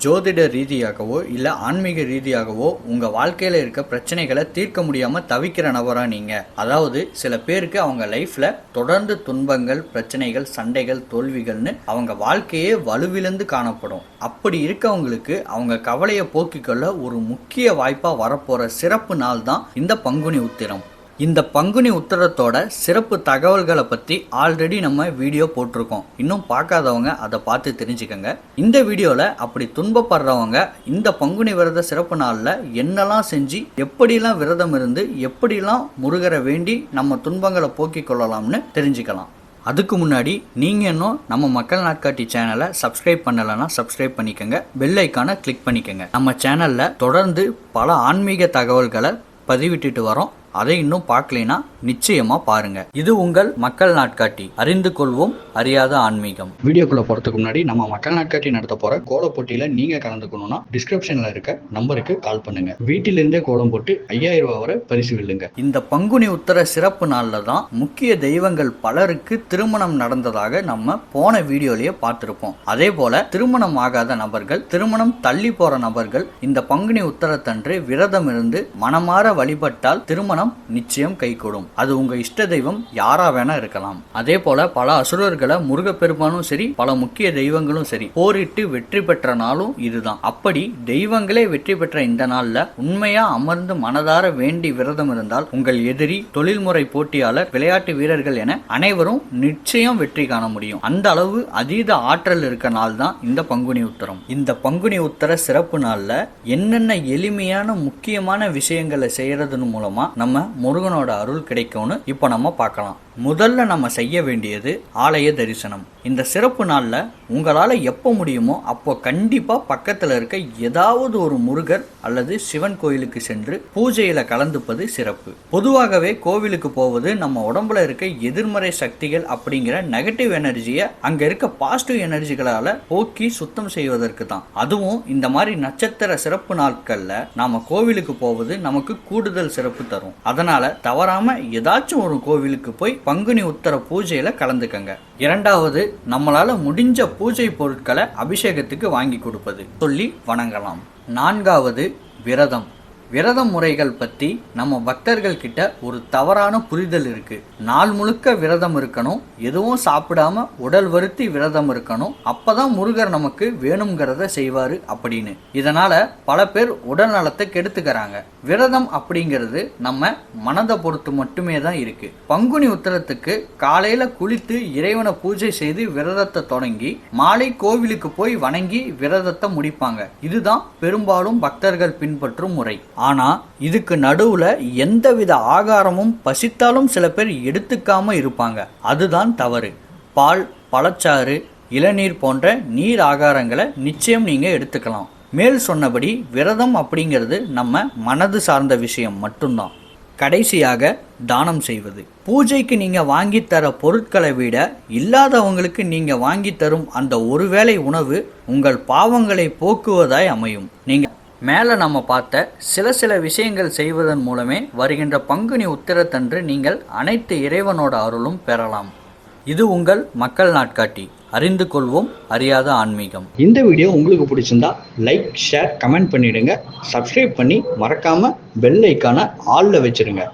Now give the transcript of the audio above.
ஜோதிட ரீதியாகவோ இல்லை ஆன்மீக ரீதியாகவோ உங்கள் வாழ்க்கையில் இருக்க பிரச்சனைகளை தீர்க்க முடியாமல் தவிக்கிற நபராக நீங்கள் அதாவது சில பேருக்கு அவங்க லைஃப்பில் தொடர்ந்து துன்பங்கள் பிரச்சனைகள் சண்டைகள் தோல்விகள்னு அவங்க வாழ்க்கையே வலுவிழந்து காணப்படும். அப்படி இருக்கவங்களுக்கு அவங்க கவலையை போக்கிக்கொள்ள ஒரு முக்கிய வாய்ப்பாக வரப்போகிற சிறப்பு நாள் தான் இந்த பங்குனி உத்திரம். இந்த பங்குனி உத்தரத்தோட சிறப்பு தகவல்களை பற்றி ஆல்ரெடி நம்ம வீடியோ போட்டிருக்கோம். இன்னும் பார்க்காதவங்க அதை பார்த்து தெரிஞ்சுக்கங்க. இந்த வீடியோவில் அப்படி துன்பப்படுறவங்க இந்த பங்குனி விரத சிறப்பு நாளில் என்னெல்லாம் செஞ்சு எப்படிலாம் விரதம் இருந்து எப்படிலாம் முருகரை வேண்டி நம்ம துன்பங்களை போக்கிக் கொள்ளலாம்னு தெரிஞ்சுக்கலாம். அதுக்கு முன்னாடி நீங்கள் இன்னும் நம்ம மக்கள் நாட்காட்டி சேனலை சப்ஸ்கிரைப் பண்ணலைன்னா சப்ஸ்கிரைப் பண்ணிக்கோங்க. பெல் ஐக்கானை கிளிக் பண்ணிக்கோங்க. நம்ம சேனலில் தொடர்ந்து பல ஆன்மீக தகவல்களை பதிவிட்டுட்டு வரோம். அதை இன்னும் பார்க்கலைன்னா நிச்சயமா பாருங்க. இது உங்கள் மக்கள் நாட்காட்டி. அறிந்து கொள்வோம் அறியாத ஆன்மீகம். வீடியோக்குள்ள போறதுக்கு முன்னாடி நம்ம மக்கள் நாட்காட்டி நடத்த போற கோல போட்டியில நீங்க கலந்துக்கணும்னா டிஸ்கிரிப்ஷன்ல இருக்க நம்பருக்கு கால் பண்ணுங்க. வீட்டிலிருந்தே கோலம் போட்டு ஐயாயிரம் ரூபாய் வரை பரிசு வெல்லுங்க. இந்த பங்குனி உத்தர சிறப்பு நாள்ல தான் முக்கிய தெய்வங்கள் பலருக்கு திருமணம் நடந்ததாக நம்ம போன வீடியோலயே பார்த்திருப்போம். அதே போல திருமணம் ஆகாத நபர்கள் திருமணம் தள்ளி போற நபர்கள் இந்த பங்குனி உத்தரத்தன்று விரதம் இருந்து மனமாற வழிபட்டால் திருமணம் நிச்சயம் கைகூடும். அது உங்க இஷ்ட தெய்வம் யாரா வேணா இருக்கலாம். அதே போல பல அசுரர்களை முருகப்பெருமானும் சரி பல முக்கிய தெய்வங்களும் சரி போரிட்டு வெற்றி பெற்ற நாளும் இதுதான். அப்படி தெய்வங்களே வெற்றி பெற்ற இந்த நாள்ல உண்மையா அமர்ந்து மனதார வேண்டி விரதம் இருந்தால் உங்கள் எதிரி தொழில்முறை போட்டியாளர் விளையாட்டு வீரர்கள் என அனைவரும் நிச்சயம் வெற்றி காண முடியும். அந்த அளவு அதீத ஆற்றல் இருக்க நாள் தான் இந்த பங்குனி உத்தரம். இந்த பங்குனி உத்தர சிறப்பு நாள்ல என்னென்ன எளிமையான முக்கியமான விஷயங்களை செய்யறதன் மூலமா நம்ம நம்ம முருகனோட அருள் கிடைக்கும்னு இப்போ நம்ம பார்க்கலாம். முதல்ல நம்ம செய்ய வேண்டியது ஆலய தரிசனம். இந்த சிறப்பு நாளில் உங்களால் எப்போ முடியுமோ அப்போ கண்டிப்பாக பக்கத்தில் இருக்க ஏதாவது ஒரு முருகர் அல்லது சிவன் கோயிலுக்கு சென்று பூஜையில் கலந்துப்பது சிறப்பு. பொதுவாகவே கோவிலுக்கு போவது நம்ம உடம்புல இருக்க எதிர்மறை சக்திகள் அப்படிங்கிற நெகட்டிவ் எனர்ஜியை அங்கே இருக்க பாசிட்டிவ் எனர்ஜிகளால் போக்கி சுத்தம் செய்வதற்கு தான். அதுவும் இந்த மாதிரி நட்சத்திர சிறப்பு நாட்களில் நாம் கோவிலுக்கு போவது நமக்கு கூடுதல் சிறப்பு தரும். அதனால தவறாம ஏதாச்சும் ஒரு கோவிலுக்கு போய் பங்குனி உத்தர பூஜையில கலந்துக்கங்க. இரண்டாவது நம்மளால முடிஞ்ச பூஜை பொருட்களை அபிஷேகத்துக்கு வாங்கி கொடுப்பது. சொல்லி வணங்கலாம். நான்காவது விரதம். விரத முறைகள் பற்றி நம்ம பக்தர்கள் கிட்ட ஒரு தவறான புரிதல் இருக்கு. நாள் முழுக்க விரதம் இருக்கணும் எதுவும் சாப்பிடாம உடல் வருத்தி விரதம் இருக்கணும் அப்பதான் முருகர் நமக்கு வேணுங்கிறத செய்வாரு அப்படின்னு. இதனால பல பேர் உடல் நலத்தை கெடுத்துக்கிறாங்க. விரதம் அப்படிங்கிறது நம்ம மனதை பொறுத்து மட்டுமே தான் இருக்கு. பங்குனி உத்தரத்துக்கு காலையில குளித்து இறைவனை பூஜை செய்து விரதத்தை தொடங்கி மாலை கோவிலுக்கு போய் வணங்கி விரதத்தை முடிப்பாங்க. இதுதான் பெரும்பாலும் பக்தர்கள் பின்பற்றும் முறை. ஆனால் இதுக்கு நடுவில் எந்தவித ஆகாரமும் பசித்தாலும் சில பேர் எடுத்துக்காம இருப்பாங்க. அதுதான் தவறு. பால் பழச்சாறு இளநீர் போன்ற நீர் ஆகாரங்களை நிச்சயம் நீங்கள் எடுத்துக்கலாம். மேல் சொன்னபடி விரதம் அப்படிங்கிறது நம்ம மனது சார்ந்த விஷயம் மட்டும்தான். கடைசியாக தானம் செய்வது. பூஜைக்கு நீங்கள் வாங்கித்தர தர பொருட்களை விட இல்லாதவங்களுக்கு நீங்கள் வாங்கி தரும் அந்த ஒருவேளை உணவு உங்கள் பாவங்களை போக்குவதாய் அமையும். நீங்கள் மேலே நம்ம பார்த்த சில சில விஷயங்கள் செய்வதன் மூலமே வருகின்ற பங்குனி உத்திரத்தன்று நீங்கள் அனைத்து இறைவனோட அருளும் பெறலாம். இது உங்கள் மக்கள் நாட்காட்டி. அறிந்து கொள்வோம் அறியாத ஆன்மீகம். இந்த வீடியோ உங்களுக்கு பிடிச்சிருந்தா லைக் ஷேர் கமெண்ட் பண்ணிடுங்க. சப்ஸ்கிரைப் பண்ணி மறக்காம பெல் ஐக்கான ஆல்ல வச்சிருங்க.